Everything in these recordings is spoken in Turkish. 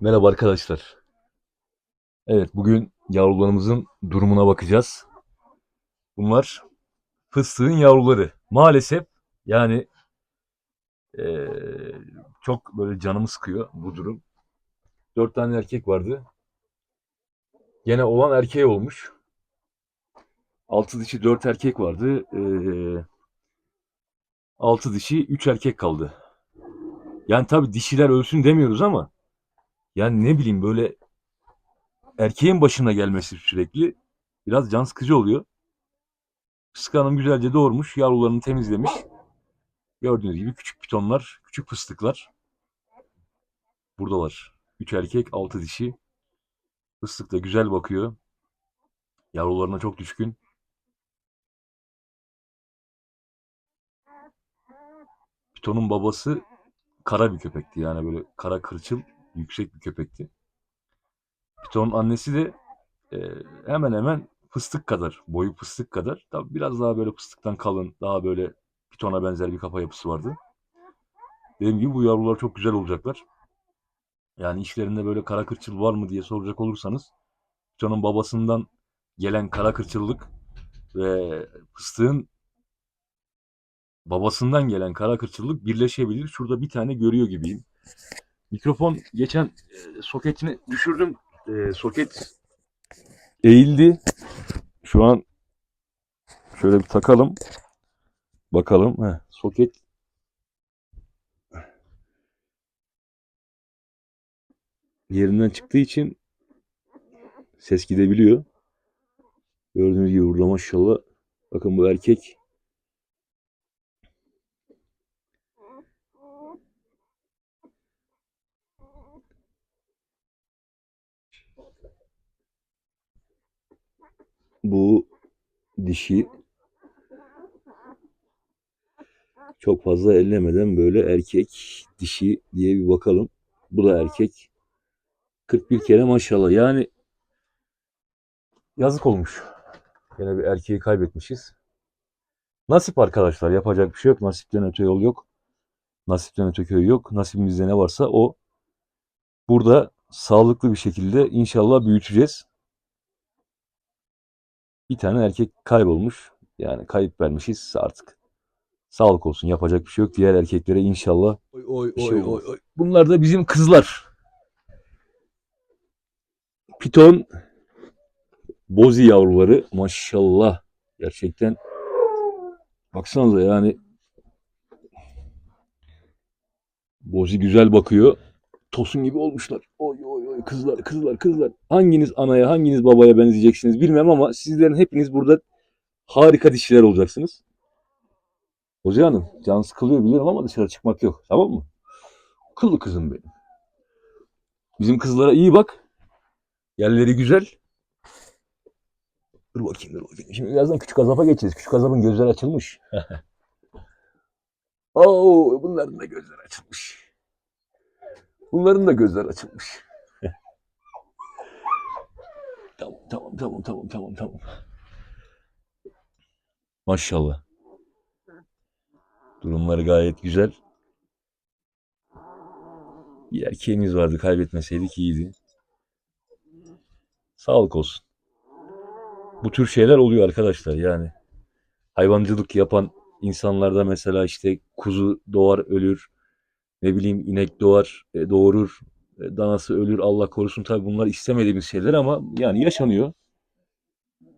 Merhaba arkadaşlar. Evet bugün yavrularımızın durumuna bakacağız. Bunlar fıstığın yavruları. Maalesef yani eee, çok böyle canımı sıkıyor bu durum. Dört tane erkek vardı. Gene olan erkeğe olmuş. Altı dişi dört erkek vardı. Eee altı dişi üç erkek kaldı. Yani tabii dişiler ölsün demiyoruz ama yani ne bileyim böyle erkeğin başına gelmesi sürekli biraz can sıkıcı oluyor. Fıstık Hanım güzelce doğurmuş, yavrularını temizlemiş. Gördüğünüz gibi küçük pitonlar, küçük fıstıklar. Buradalar. Üç erkek, altı dişi. Fıstık da güzel bakıyor. Yavrularına çok düşkün. Pitonun babası kara bir köpekti. Yani böyle kara kırçıl, yüksek bir köpekti. Pitonun annesi de e, hemen hemen fıstık kadar, boyu fıstık kadar. Tabii biraz daha böyle fıstıktan kalın, daha böyle pitona benzer bir kafa yapısı vardı. Dediğim gibi bu yavrular çok güzel olacaklar. Yani işlerinde böyle kara kırçıl var mı diye soracak olursanız pitonun babasından gelen kara kırçıllık ve fıstığın babasından gelen kara kırçıllık birleşebilir. Şurada bir tane görüyor gibiyim. Mikrofon geçen e, soketini düşürdüm. E, soket eğildi. Şu an şöyle bir takalım. Bakalım. Heh, soket yerinden çıktığı için ses gidebiliyor. Gördüğünüz gibi burada maşallah. Bakın bu erkek. Bu dişi çok fazla ellemeden böyle erkek dişi diye bir bakalım. Bu da erkek. 41 kere maşallah. Yani yazık olmuş. Yine bir erkeği kaybetmişiz. Nasip arkadaşlar. Yapacak bir şey yok. Nasipten öte yol yok. Nasipten öte köy yok. Nasibimizde ne varsa o. Burada sağlıklı bir şekilde inşallah büyüteceğiz. Bir tane erkek kaybolmuş. Yani kayıp vermişiz artık. Sağlık olsun. Yapacak bir şey yok. Diğer erkeklere inşallah Oy oy bir şey oy olmaz. oy oy. Bunlar da bizim kızlar. Piton bozi yavruları maşallah gerçekten baksanıza yani bozi güzel bakıyor. Tosun gibi olmuşlar. Oy oy oy kızlar kızlar kızlar. Hanginiz anaya hanginiz babaya benzeyeceksiniz bilmem ama sizlerin hepiniz burada harika dişiler olacaksınız. Bozi Hanım can sıkılıyor biliyorum ama dışarı çıkmak yok tamam mı? Kıllı kızım benim. Bizim kızlara iyi bak. Yerleri güzel. Dur bakayım dur bakayım. Şimdi birazdan küçük azapa geçeceğiz. Küçük azapın gözleri açılmış. Oo, bunların da gözleri açılmış. Bunların da gözleri açılmış. tamam tamam tamam tamam tamam tamam. Maşallah. Durumları gayet güzel. Bir erkeğimiz vardı kaybetmeseydik iyiydi. Sağlık olsun. Bu tür şeyler oluyor arkadaşlar yani. Hayvancılık yapan insanlarda mesela işte kuzu doğar ölür. Ne bileyim inek doğar e, doğurur. e, Danası ölür Allah korusun tabii bunlar istemediğimiz şeyler ama yani yaşanıyor.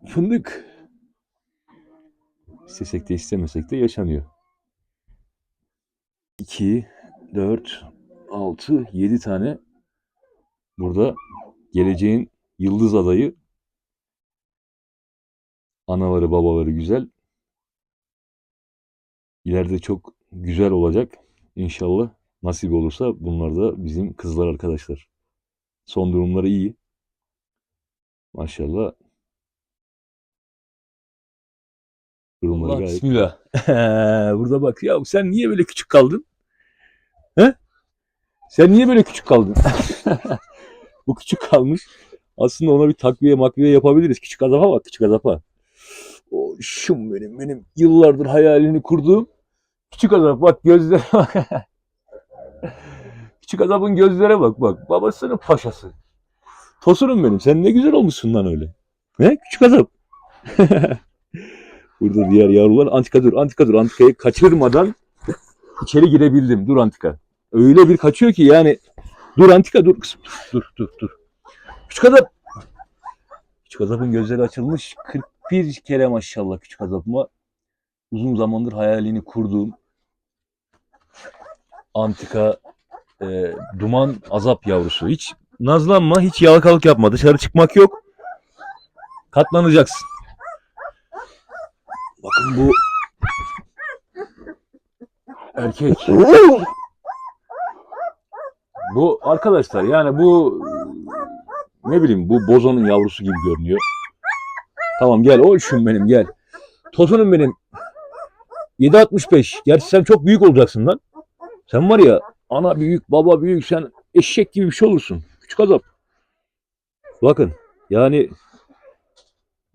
Fındık. İstesek de istemesek de yaşanıyor. 2, 4, 6, 7 tane burada geleceğin yıldız adayı anaları babaları güzel. İleride çok güzel olacak. İnşallah nasip olursa bunlar da bizim kızlar arkadaşlar. Son durumları iyi. Maşallah. Durumları Allah, gayet bismillah. Burada bak ya sen niye böyle küçük kaldın? He? Sen niye böyle küçük kaldın? Bu küçük kalmış. Aslında ona bir takviye makviye yapabiliriz. Küçük azapa bak küçük azapa. O şum benim benim yıllardır hayalini kurduğum küçük azap bak gözlere bak. Küçük adamın gözlere bak bak. Babasının paşası. Tosunum benim. Sen ne güzel olmuşsun lan öyle. Ne? Küçük adam. Burada diğer yavrular. Antika dur. Antika dur. Antikayı kaçırmadan içeri girebildim. Dur Antika. Öyle bir kaçıyor ki yani. Dur Antika dur. kızım, Dur dur dur. Küçük adam. Küçük adamın gözleri açılmış. 41 kere maşallah küçük adamıma. Uzun zamandır hayalini kurduğum antika e, duman azap yavrusu. Hiç nazlanma, hiç yalakalık yapma. Dışarı çıkmak yok. Katlanacaksın. Bakın bu erkek. Bu arkadaşlar yani bu ne bileyim bu bozonun yavrusu gibi görünüyor. Tamam gel olşun benim gel. Tosunum benim. 7.65. Gerçi sen çok büyük olacaksın lan. Sen var ya ana büyük baba büyük sen eşek gibi bir şey olursun. Küçük adam. Bakın yani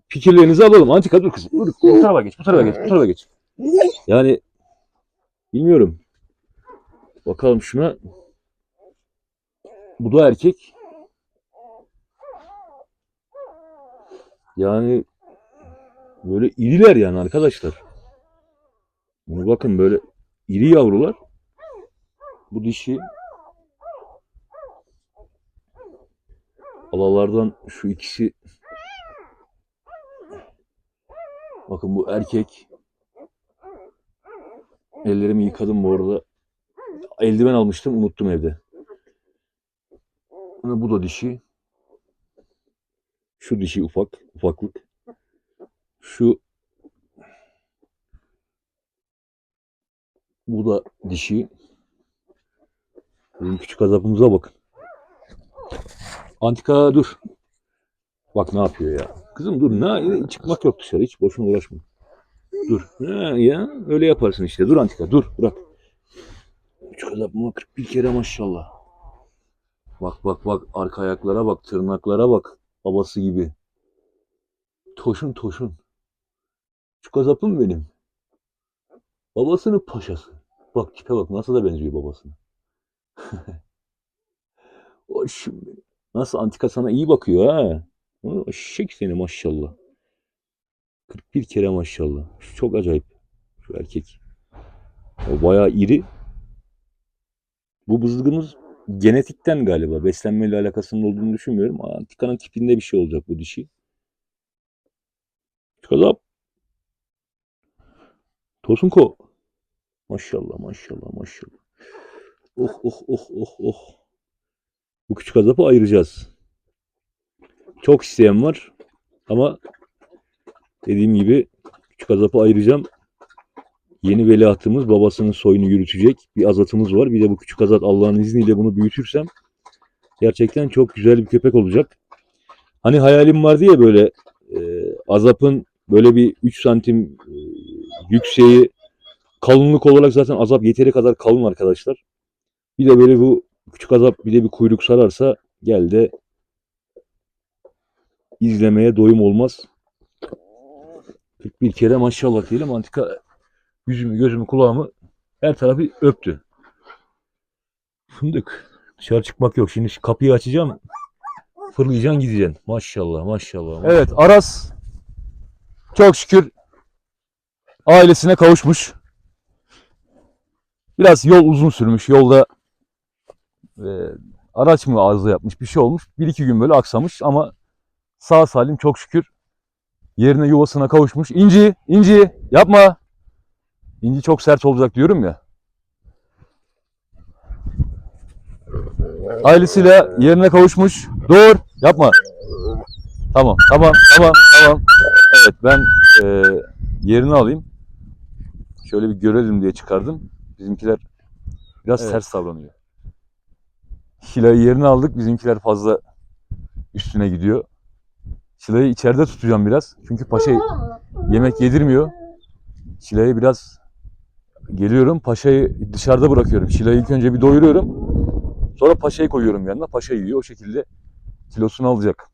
fikirlerinizi alalım. Antika dur kızım. Dur, bu tarafa geç. Bu tarafa geç. Bu tarafa geç. Yani bilmiyorum. Bakalım şuna. Bu da erkek. Yani böyle iriler yani arkadaşlar. Bunu bakın böyle iri yavrular. Bu dişi alalardan şu ikisi. Bakın bu erkek. Ellerimi yıkadım bu arada. Eldiven almıştım unuttum evde. Bu da dişi. Şu dişi ufak ufaklık. Şu bu da dişi Bizim küçük azabımıza bakın. Antika dur. Bak ne yapıyor ya. Kızım dur ne çıkmak yok dışarı hiç boşuna uğraşma. Dur. Ha, ya öyle yaparsın işte. Dur Antika dur bırak. Küçük azabıma 41 kere maşallah. Bak bak bak arka ayaklara bak tırnaklara bak. Babası gibi. Toşun toşun. Küçük azapım benim. Babasının paşası. Bak tipe bak nasıl da benziyor babasına. o şimdi nasıl antika sana iyi bakıyor ha. O eşek seni maşallah. 41 kere maşallah. Şu çok acayip. Şu erkek. O bayağı iri. Bu bızgımız genetikten galiba. Beslenmeyle alakasının olduğunu düşünmüyorum. Antikanın tipinde bir şey olacak bu dişi. Kalap. Tosunko. Maşallah maşallah maşallah. Oh oh oh oh oh. Bu küçük azapı ayıracağız. Çok isteyen var. Ama dediğim gibi küçük azapı ayıracağım. Yeni veliahtımız babasının soyunu yürütecek bir azatımız var. Bir de bu küçük azat Allah'ın izniyle bunu büyütürsem gerçekten çok güzel bir köpek olacak. Hani hayalim vardı ya böyle e, azapın böyle bir 3 santim e, yükseği kalınlık olarak zaten azap yeteri kadar kalın arkadaşlar. Bir de böyle bu küçük azap bir de bir kuyruk sararsa gel de izlemeye doyum olmaz. 41 kere maşallah diyelim antika yüzümü gözümü kulağımı her tarafı öptü. Fındık. Dışarı çıkmak yok. Şimdi kapıyı açacağım. Fırlayacaksın gideceksin. Maşallah maşallah. maşallah. Evet Aras çok şükür ailesine kavuşmuş. Biraz yol uzun sürmüş. Yolda e, araç mı arıza yapmış bir şey olmuş. Bir iki gün böyle aksamış ama sağ salim çok şükür yerine yuvasına kavuşmuş. İnci, İnci yapma. İnci çok sert olacak diyorum ya. Ailesiyle yerine kavuşmuş. Dur, yapma. Tamam, tamam, tamam, tamam. Evet, ben e, yerini alayım. Şöyle bir görelim diye çıkardım. Bizimkiler biraz Evet. ters davranıyor. Şilayı yerine aldık. Bizimkiler fazla üstüne gidiyor. Şilayı içeride tutacağım biraz. Çünkü paşa yemek yedirmiyor. Şilayı biraz geliyorum. Paşayı dışarıda bırakıyorum. Şilayı ilk önce bir doyuruyorum. Sonra paşayı koyuyorum yanına. Paşa yiyor. O şekilde kilosunu alacak.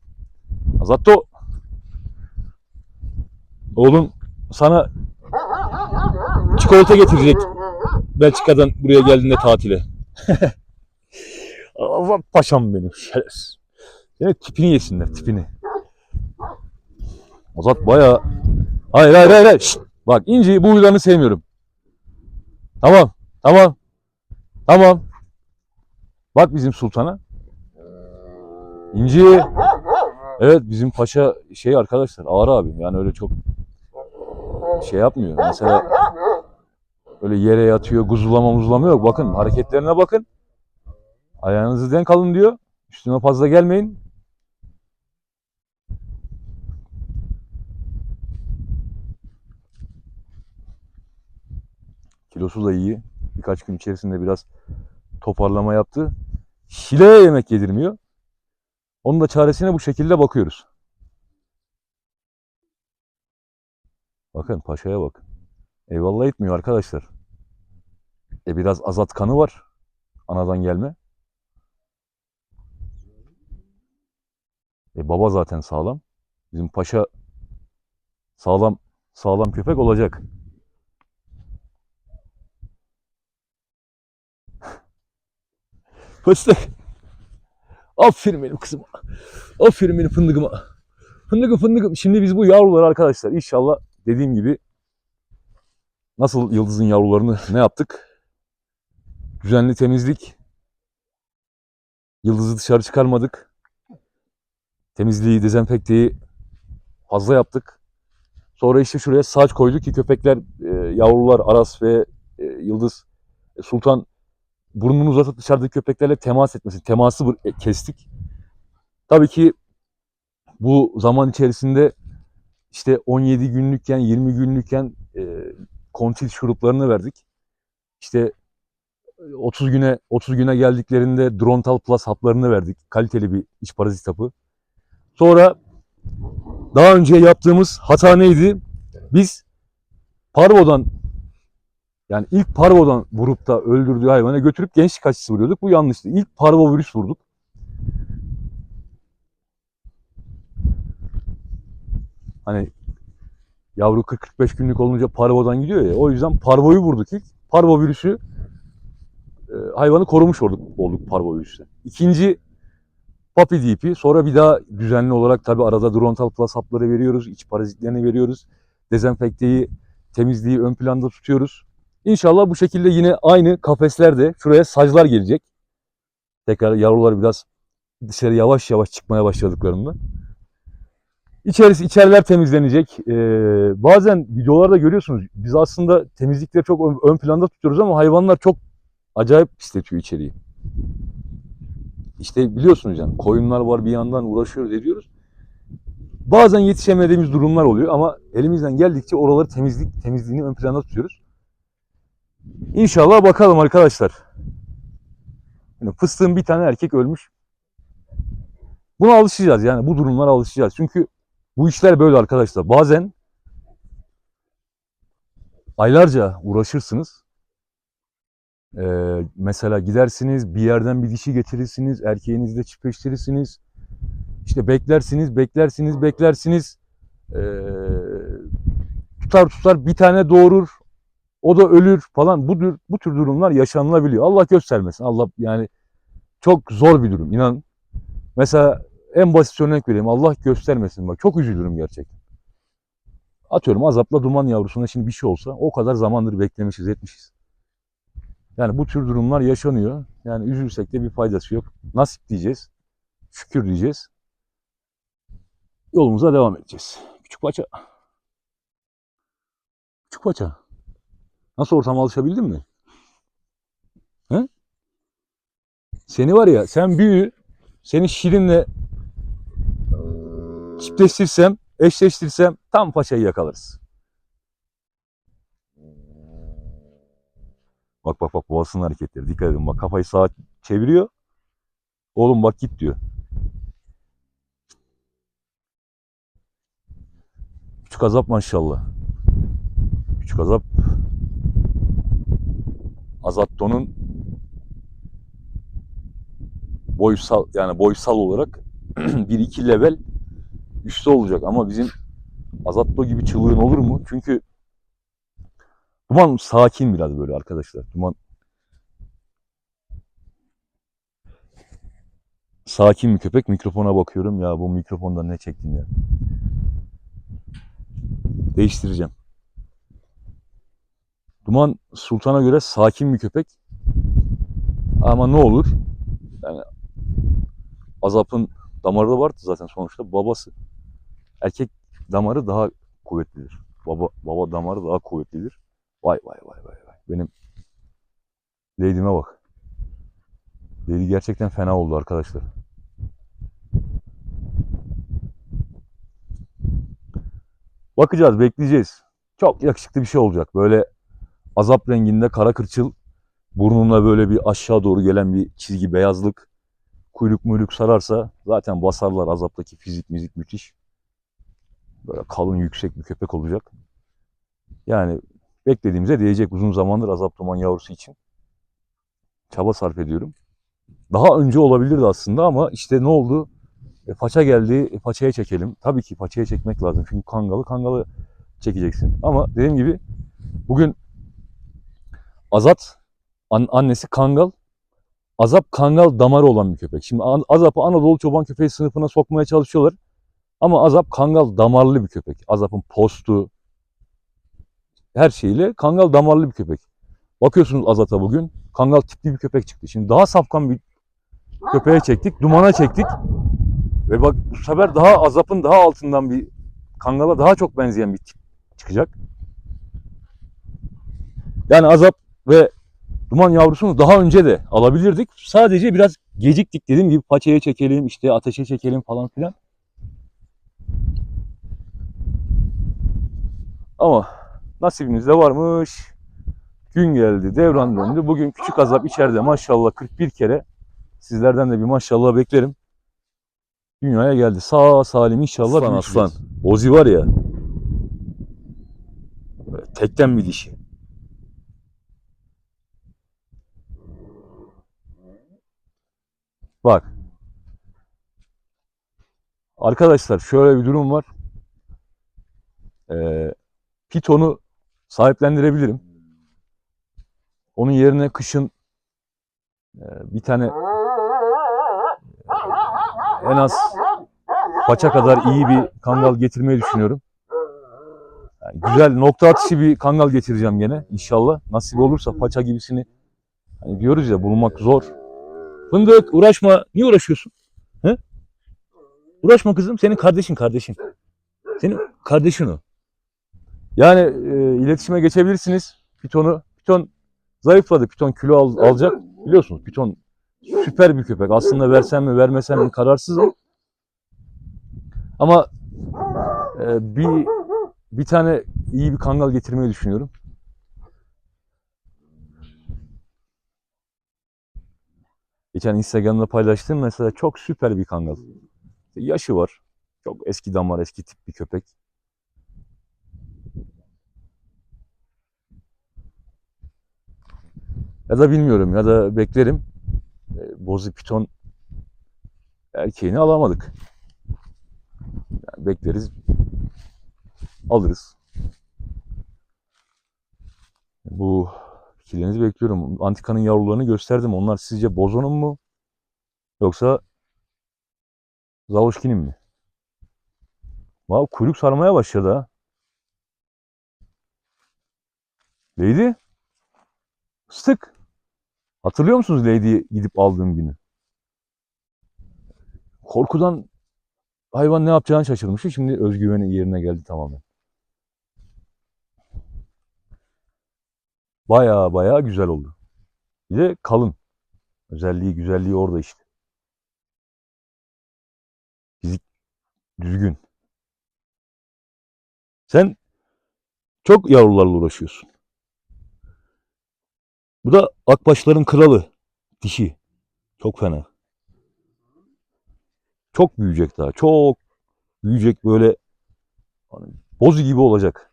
Azatto. Oğlum sana çikolata getirecek. Belçika'dan buraya geldiğinde tatile. Allah paşam benim şerefsiz. Senin tipini yesinler tipini. Azat baya... Hayır hayır hayır. Şşt! Bak İnci bu huylarını sevmiyorum. Tamam. Tamam. Tamam. Bak bizim sultana. İnci. Evet bizim paşa şey arkadaşlar ağır abi. Yani öyle çok şey yapmıyor. Mesela öyle yere yatıyor, guzulama muzulama yok. Bakın hareketlerine bakın. Ayağınızı denk alın diyor. Üstüme fazla gelmeyin. Kilosu da iyi. Birkaç gün içerisinde biraz toparlama yaptı. Şile'ye yemek yedirmiyor. Onun da çaresine bu şekilde bakıyoruz. Bakın paşaya bakın. Eyvallah etmiyor arkadaşlar. E biraz azat kanı var. Anadan gelme. E baba zaten sağlam. Bizim paşa sağlam sağlam köpek olacak. Fıstık. Aferin benim kızıma. Aferin benim fındıkıma. Fındıkım fındıkım. Şimdi biz bu yavruları arkadaşlar inşallah dediğim gibi nasıl yıldızın yavrularını ne yaptık? Düzenli temizlik. Yıldızı dışarı çıkarmadık. Temizliği, dezenfekteyi fazla yaptık. Sonra işte şuraya saç koyduk ki köpekler, e, yavrular Aras ve e, Yıldız, e, Sultan burnunu uzatıp dışarıdaki köpeklerle temas etmesin. Teması e, kestik. Tabii ki bu zaman içerisinde işte 17 günlükken, 20 günlükken e, kontil şuruplarını verdik. İşte e, 30 güne 30 güne geldiklerinde Drontal Plus haplarını verdik. Kaliteli bir iç parazit hapı. Sonra daha önce yaptığımız hata neydi? Biz parvodan yani ilk parvodan vurup da öldürdüğü hayvana götürüp gençlik aşısı vuruyorduk. Bu yanlıştı. İlk parvovirüs vurduk. Hani yavru 40-45 günlük olunca parvodan gidiyor ya. O yüzden parvoyu vurduk ilk. Parvovirüsü e, hayvanı korumuş olduk, olduk parvovirüsle. İkinci Papi DP. Sonra bir daha düzenli olarak tabi arada Drontal Plus hapları veriyoruz. iç parazitlerini veriyoruz. Dezenfekteyi, temizliği ön planda tutuyoruz. İnşallah bu şekilde yine aynı kafeslerde şuraya saclar gelecek. Tekrar yavrular biraz dışarı yavaş yavaş çıkmaya başladıklarında. İçerisi, içeriler temizlenecek. Ee, bazen videolarda görüyorsunuz biz aslında temizlikleri çok ön, ön planda tutuyoruz ama hayvanlar çok acayip pisletiyor içeriği. İşte biliyorsunuz yani koyunlar var bir yandan uğraşıyoruz ediyoruz. Bazen yetişemediğimiz durumlar oluyor ama elimizden geldikçe oraları temizlik temizliğini ön planda tutuyoruz. İnşallah bakalım arkadaşlar. Yani fıstığın bir tane erkek ölmüş. Buna alışacağız yani bu durumlara alışacağız. Çünkü bu işler böyle arkadaşlar. Bazen aylarca uğraşırsınız. Ee, mesela gidersiniz bir yerden bir dişi getirirsiniz. Erkeğinizle çiftleştirirsiniz. İşte beklersiniz, beklersiniz, beklersiniz. Ee, tutar tutar bir tane doğurur. O da ölür falan. Bu, tür- bu tür durumlar yaşanılabiliyor. Allah göstermesin. Allah yani çok zor bir durum. İnan. Mesela en basit örnek vereyim. Allah göstermesin. Bak çok üzülürüm gerçekten. Atıyorum azapla duman yavrusuna şimdi bir şey olsa o kadar zamandır beklemişiz etmişiz. Yani bu tür durumlar yaşanıyor. Yani üzülsek de bir faydası yok. Nasip diyeceğiz. Şükür diyeceğiz. Yolumuza devam edeceğiz. Küçük paça. Küçük paça. Nasıl ortama alışabildin mi? He? Seni var ya sen büyü, seni Şirin'le çiftleştirsem, eşleştirsem tam paçayı yakalarız. Bak bak bak boğazının hareketleri. Dikkat edin bak kafayı sağa çeviriyor. Oğlum bak git diyor. Küçük azap maşallah. Küçük azap Azatto'nun boysal yani boysal olarak bir iki level üstte olacak ama bizim Azatto gibi çılığın olur mu? Çünkü Duman sakin biraz böyle arkadaşlar. Duman sakin bir köpek. Mikrofona bakıyorum. Ya bu mikrofondan ne çektim ya. Değiştireceğim. Duman Sultan'a göre sakin bir köpek. Ama ne olur? Yani Azap'ın damarı da vardı zaten sonuçta babası. Erkek damarı daha kuvvetlidir. Baba baba damarı daha kuvvetlidir. Vay vay vay vay vay. Benim Lady'me bak. Lady gerçekten fena oldu arkadaşlar. Bakacağız, bekleyeceğiz. Çok yakışıklı bir şey olacak. Böyle azap renginde kara kırçıl, burnuna böyle bir aşağı doğru gelen bir çizgi beyazlık, kuyruk muyruk sararsa zaten basarlar azaptaki fizik müzik müthiş. Böyle kalın yüksek bir köpek olacak. Yani beklediğimize değecek uzun zamandır azap duman yavrusu için. Çaba sarf ediyorum. Daha önce olabilirdi aslında ama işte ne oldu? E, paça geldi, e, paçaya çekelim. Tabii ki paçaya çekmek lazım. Çünkü kangalı, kangalı çekeceksin. Ama dediğim gibi bugün Azat, an- annesi kangal, Azap kangal damarı olan bir köpek. Şimdi Azap'ı Anadolu çoban köpeği sınıfına sokmaya çalışıyorlar. Ama Azap kangal damarlı bir köpek. Azap'ın postu, her şeyiyle kangal damarlı bir köpek. Bakıyorsunuz Azat'a bugün kangal tipli bir köpek çıktı. Şimdi daha safkan bir köpeğe çektik, dumana çektik. Ve bak bu sefer daha Azap'ın daha altından bir kangala daha çok benzeyen bir tip çıkacak. Yani Azap ve Duman yavrusunu daha önce de alabilirdik. Sadece biraz geciktik dediğim gibi paçaya çekelim, işte ateşe çekelim falan filan. Ama nasibimizde varmış. Gün geldi, devran döndü. Bugün küçük azap içeride maşallah 41 kere. Sizlerden de bir maşallah beklerim. Dünyaya geldi. Sağ salim inşallah. Aslan aslan. Ozi var ya. Tekten bir dişi. Bak. Arkadaşlar şöyle bir durum var. Ee, Piton'u sahiplendirebilirim. Onun yerine kışın e, bir tane en az paça kadar iyi bir kangal getirmeyi düşünüyorum. Yani güzel nokta atışı bir kangal getireceğim gene inşallah. Nasip olursa paça gibisini hani diyoruz ya bulmak zor. Fındık uğraşma. Niye uğraşıyorsun? He? Uğraşma kızım. Senin kardeşin kardeşin. Senin kardeşin o. Yani e, iletişime geçebilirsiniz. Piton'u. Piton zayıfladı. Piton kilo al- alacak. Biliyorsunuz Piton süper bir köpek. Aslında versem mi vermesem mi kararsızım. Ama e, bir bir tane iyi bir kangal getirmeyi düşünüyorum. Geçen Instagram'da paylaştığım mesela çok süper bir kangal. Yaşı var. Çok eski damar, eski tip bir köpek. Ya da bilmiyorum ya da beklerim. E, Bozu piton erkeğini alamadık. Yani bekleriz. Alırız. Bu fikirlerinizi bekliyorum. Antikanın yavrularını gösterdim. Onlar sizce Bozon'un mu? Yoksa Zavoşkin'in mi? Vav kuyruk sarmaya başladı ha. Lady? Sık. Hatırlıyor musunuz Lady'yi gidip aldığım günü? Korkudan hayvan ne yapacağını şaşırmıştı. Şimdi özgüveni yerine geldi tamamen. Baya baya güzel oldu. Bir de kalın. Özelliği, güzelliği orada işte. Fizik düzgün. Sen çok yavrularla uğraşıyorsun. Bu da akbaşların kralı. Dişi. Çok fena. Çok büyüyecek daha. Çok büyüyecek böyle hani boz gibi olacak.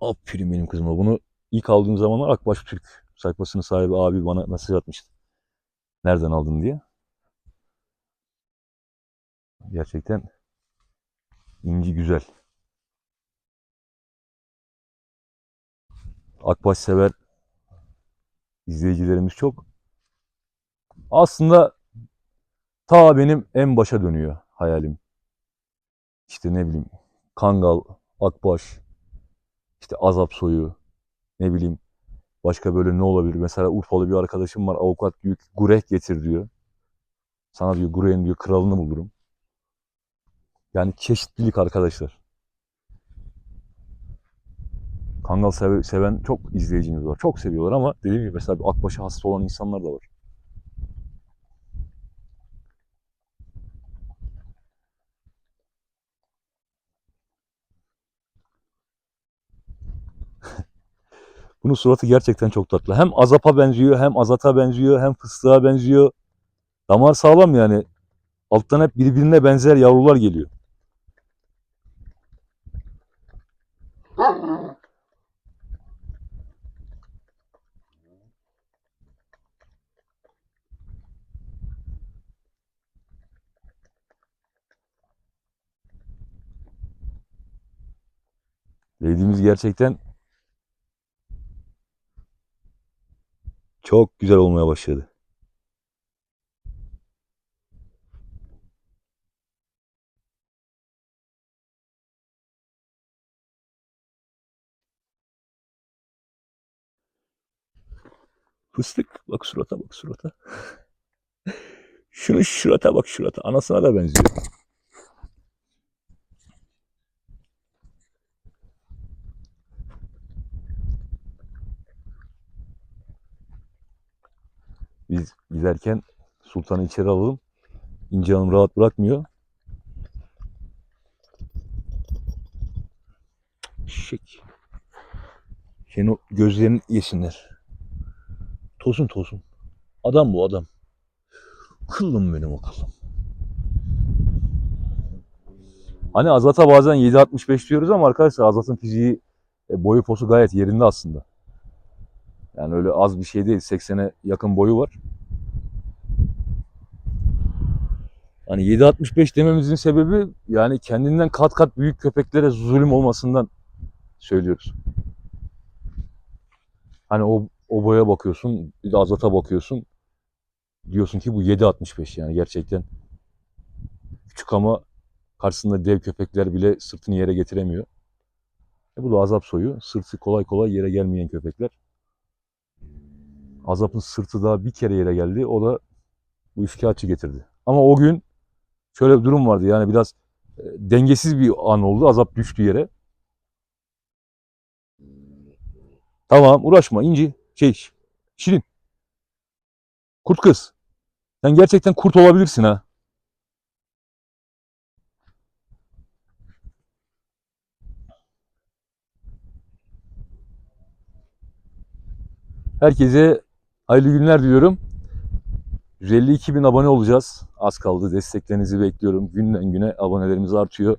Aferin benim kızıma. Bunu ilk aldığım zamanlar Akbaş Türk sayfasının sahibi abi bana mesaj atmıştı. Nereden aldın diye. Gerçekten inci güzel. Akbaş sever izleyicilerimiz çok. Aslında Ta benim en başa dönüyor hayalim. İşte ne bileyim Kangal, Akbaş, işte Azap soyu, ne bileyim başka böyle ne olabilir? Mesela Urfalı bir arkadaşım var avukat ki gureh getir diyor. Sana diyor gurehin diyor kralını bulurum. Yani çeşitlilik arkadaşlar. Kangal seve- seven çok izleyicimiz var. Çok seviyorlar ama dediğim gibi mesela bir akbaşa hasta olan insanlar da var. Bunun suratı gerçekten çok tatlı. Hem azapa benziyor, hem azata benziyor, hem fıstığa benziyor. Damar sağlam yani. Alttan hep birbirine benzer yavrular geliyor. Lady'miz gerçekten çok güzel olmaya başladı. Fıstık bak surata bak surata. Şunun şurata bak şurata. Anasına da benziyor. Biz giderken Sultan'ı içeri alalım. İnce Hanım rahat bırakmıyor. Şek. Senin o gözlerini yesinler. Tosun tosun. Adam bu adam. Kıllım benim o kıllım. Hani Azat'a bazen 7.65 diyoruz ama arkadaşlar Azat'ın fiziği e, boyu posu gayet yerinde aslında. Yani öyle az bir şey değil. 80'e yakın boyu var. Hani 7.65 dememizin sebebi yani kendinden kat kat büyük köpeklere zulüm olmasından söylüyoruz. Hani o, o boya bakıyorsun, bir de Azat'a bakıyorsun. Diyorsun ki bu 7.65 yani gerçekten küçük ama karşısında dev köpekler bile sırtını yere getiremiyor. E bu da azap soyu. Sırtı kolay kolay yere gelmeyen köpekler. Azap'ın sırtı daha bir kere yere geldi. O da bu üçkağıtçı getirdi. Ama o gün şöyle bir durum vardı. Yani biraz e, dengesiz bir an oldu. Azap düştü yere. Tamam uğraşma İnci. Şey Şirin. Kurt kız. Sen gerçekten kurt olabilirsin ha. Herkese hayırlı günler diliyorum. 152 bin abone olacağız. Az kaldı. Desteklerinizi bekliyorum. Günden güne abonelerimiz artıyor.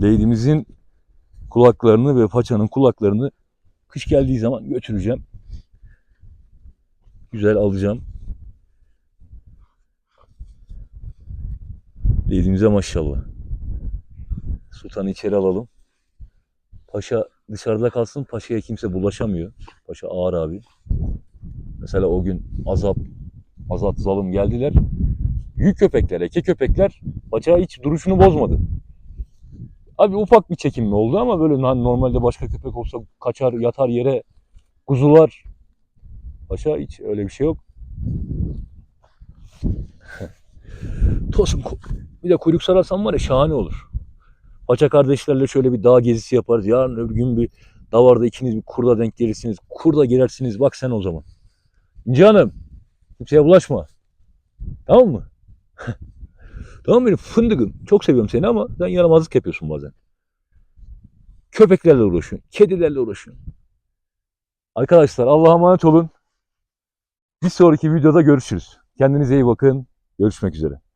Lady'mizin kulaklarını ve paçanın kulaklarını kış geldiği zaman götüreceğim. Güzel alacağım. Lady'mize maşallah. Sultan'ı içeri alalım. Paşa dışarıda kalsın. Paşa'ya kimse bulaşamıyor. Paşa ağır abi. Mesela o gün Azap, Azat Zalım geldiler. Büyük köpekler, eke köpekler Paşa hiç duruşunu bozmadı. Abi ufak bir çekinme oldu ama böyle hani normalde başka köpek olsa kaçar yatar yere kuzular. Paşa hiç öyle bir şey yok. Tosun bir de kuyruk sararsan var ya şahane olur. Paça kardeşlerle şöyle bir dağ gezisi yaparız. Yarın öbür gün bir davarda ikiniz bir kurda denk gelirsiniz. Kurda girersiniz bak sen o zaman. İnci Hanım kimseye bulaşma. Tamam mı? tamam benim fındıkım. Çok seviyorum seni ama sen yaramazlık yapıyorsun bazen. Köpeklerle uğraşıyorsun. Kedilerle uğraşıyorsun. Arkadaşlar Allah'a emanet olun. Bir sonraki videoda görüşürüz. Kendinize iyi bakın. Görüşmek üzere.